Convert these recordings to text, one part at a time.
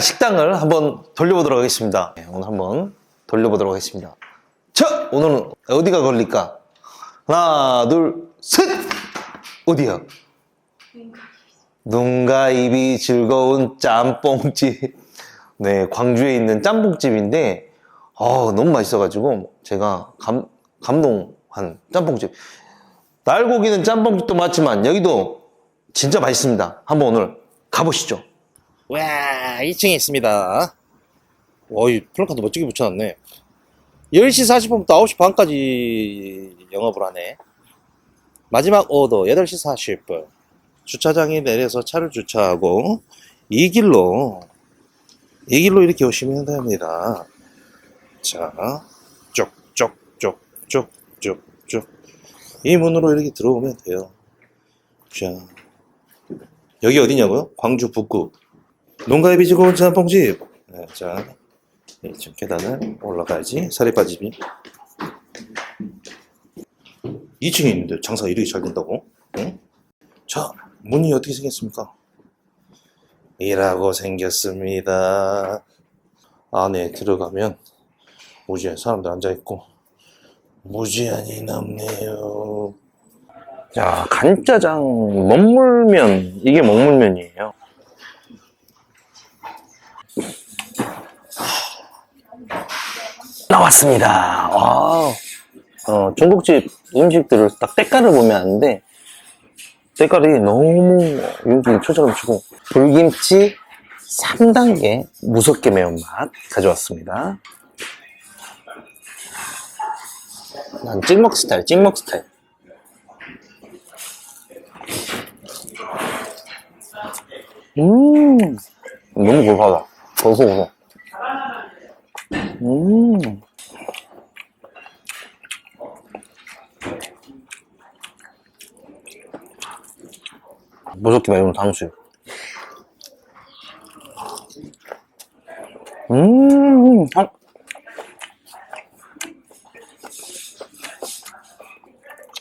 식당을 한번 돌려보도록 하겠습니다. 네, 오늘 한번 돌려보도록 하겠습니다. 자, 오늘은 어디가 걸릴까? 하나, 둘, 셋! 어디야? 눈과 입이 즐거운 짬뽕집. 네, 광주에 있는 짬뽕집인데, 어, 너무 맛있어가지고, 제가 감, 감동한 짬뽕집. 날고기는 짬뽕집도 맞지만, 여기도 진짜 맛있습니다. 한번 오늘 가보시죠. 와, 2층에 있습니다. 어이, 플래카드 멋지게 붙여놨네. 10시 40분부터 9시 반까지 영업을 하네. 마지막 오더 8시 40분. 주차장에 내려서 차를 주차하고 이 길로 이 길로 이렇게 오시면 됩니다. 자, 쭉쭉쭉쭉쭉쭉 이 문으로 이렇게 들어오면 돼요. 자, 여기 어디냐고요? 광주 북구 농가의 비지고 짬뽕집. 네, 자, 1층 계단을 올라가야지 사리바집이 2층에 있는데 장사가 이렇게 잘 된다고? 응? 자, 문이 어떻게 생겼습니까? 이라고 생겼습니다. 안에 들어가면 무지한 사람들 앉아있고 무지한이 남네요. 자, 간짜장 먹물면 이게 먹물면이에요. 나왔습니다. 와, 어, 중국집 음식들을 딱 때깔을 보면 아는데 때깔이 너무 여기 초점을 치고 불김치 3단계 무섭게 매운맛 가져왔습니다. 난 찍먹 스타일, 찍먹 스타일. 음, 너무 고소하다. 고소, 고소. 음. 무섭게 매운 탕수육. 음, 아.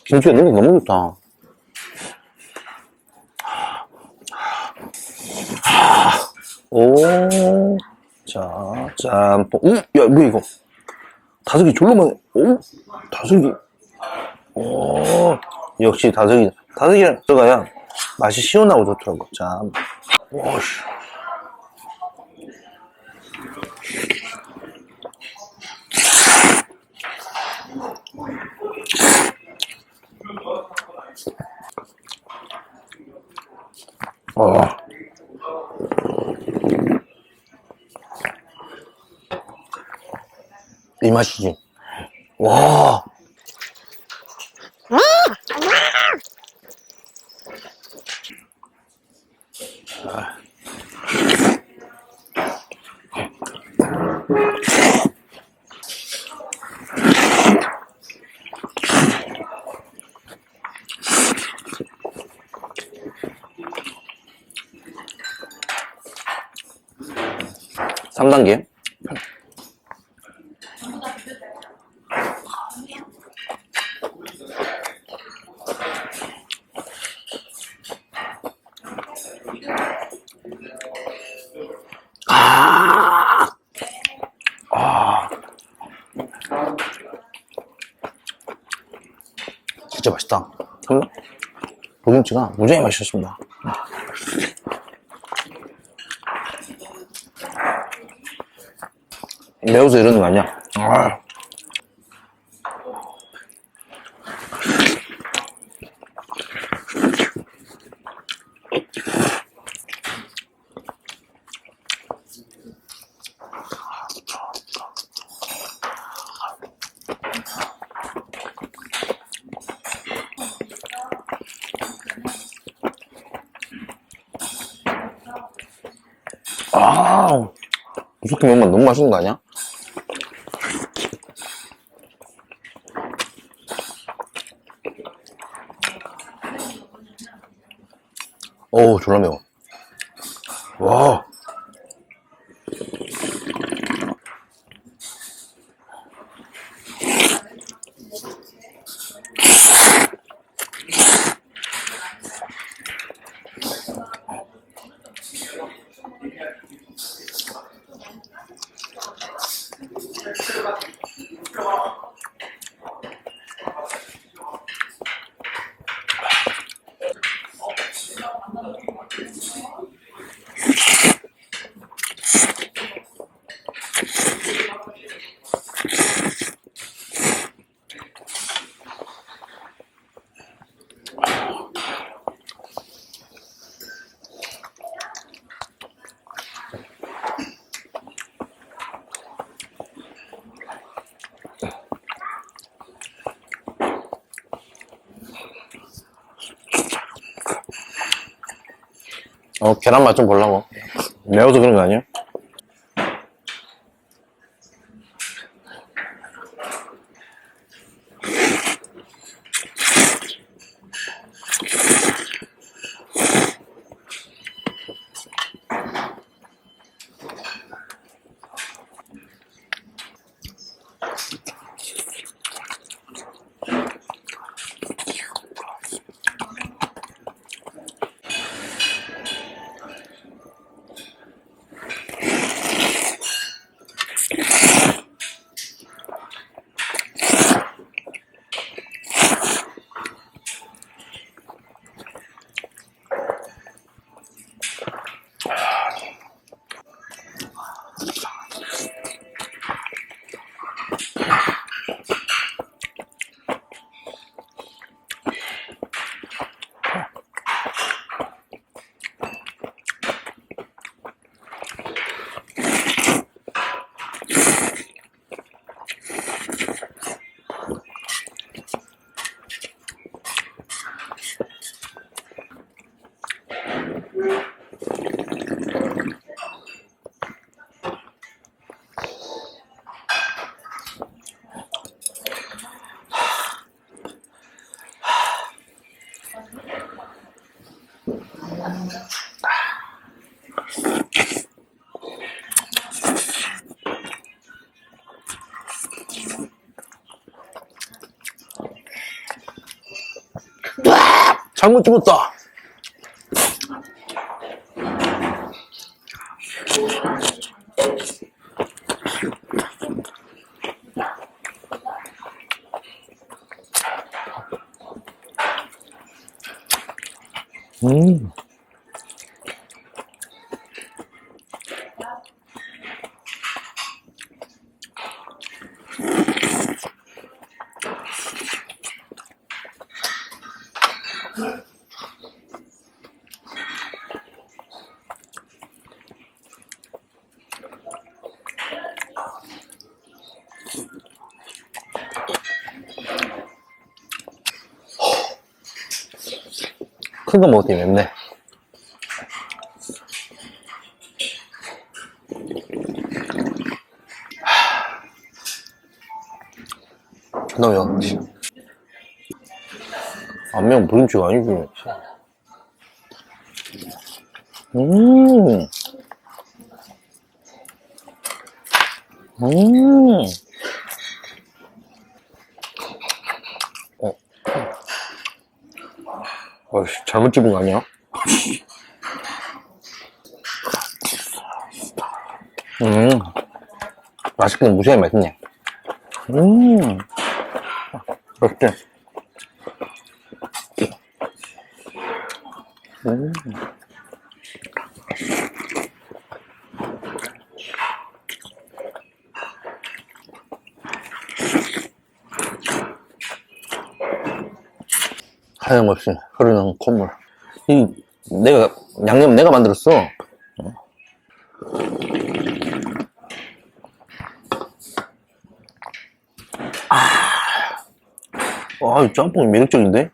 김치가 너무, 너무 좋다. 오, 자, 짬뽕. 음, 야, 뭐 이거? 다슬기 졸로만, 오, 다슬기. 오, 역시 다슬기. 다슬기랑 들어가야 맛이 시원하고 좋더라고. 참. 오씨. 어. 이 맛이지. 와. 삼단계 진짜 맛있다. 음, 불김치가 무지하게 맛있었습니다. 매워서 이러는 거 아니야? 아. 아, 무섭게 매운맛 너무 맛있는 거 아니야? 어우, 졸라 매워. 와. 어, 계란 맛 좀 보려고. 매워서 그런 거 아니야? 잘못 집었다. 음. 큰 거 먹었더니 맵네. 너 역시. 안 매운 브림치가 아니지. 음. 음. 어. 어이씨, 잘못 집은 거 아니야? 음. 맛있긴 무시하게 맛있네. 음. 맛있지? 음. 하염없이 흐르는 콧물. 이, 내가, 양념 내가 만들었어. 아, 이 짬뽕이 매력적인데?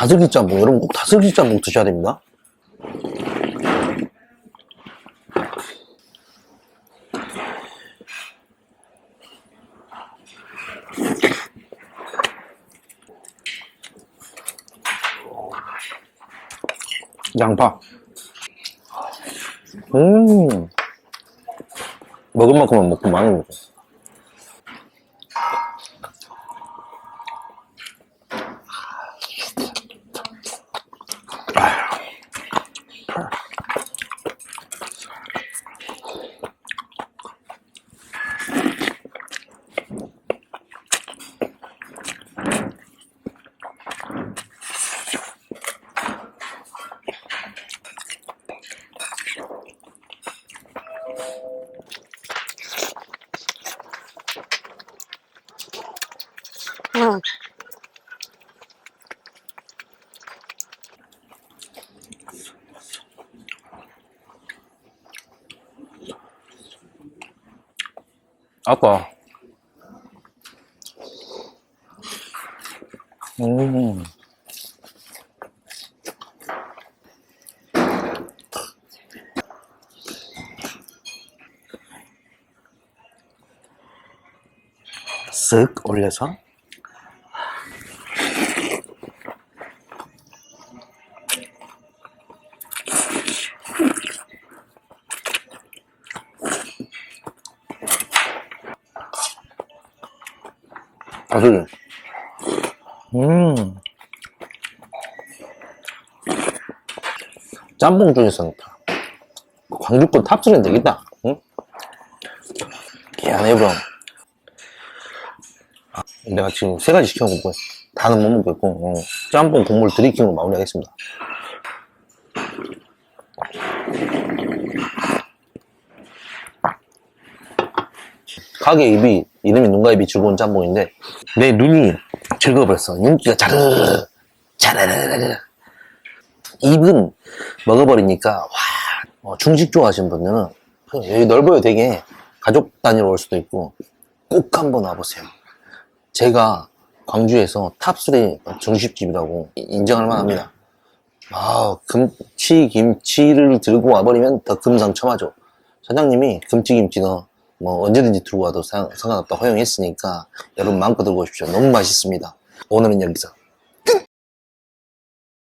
다슬기 짬뽕. 여러분 꼭 다슬기 짬뽕 드셔야 됩니다. 양파. 음. 먹을 만큼만 먹고 많이 먹어. 아까 음. 쓱 올려서 아들 음. 짬뽕 중에서는 광주권 탑3는 되겠다. 응? 미안해 그럼. 아, 내가 지금 세 가지 시켜놓고 다는 못 먹겠고 어, 짬뽕 국물 드리킹으로 마무리하겠습니다 가게 입이 이름이 눈과 입이 즐거운 짬뽕인데 내 눈이 즐거워버렸어. 윤기가 자르르 자르르르. 입은 먹어버리니까 와 어, 중식 좋아하시는 분들은 여기 넓어요 되게. 가족 단위로 올 수도 있고 꼭 한번 와보세요. 제가 광주에서 탑3 중식집이라고 인정할 만합니다. 아 금치 김치를 들고 와버리면 더 금상첨화죠. 사장님이 금치 김치 너 뭐 언제든지 들고 와도 상, 상관없다 허용했으니까 여러분 마음껏 들고 오십시오. 너무 맛있습니다. 오늘은 여기서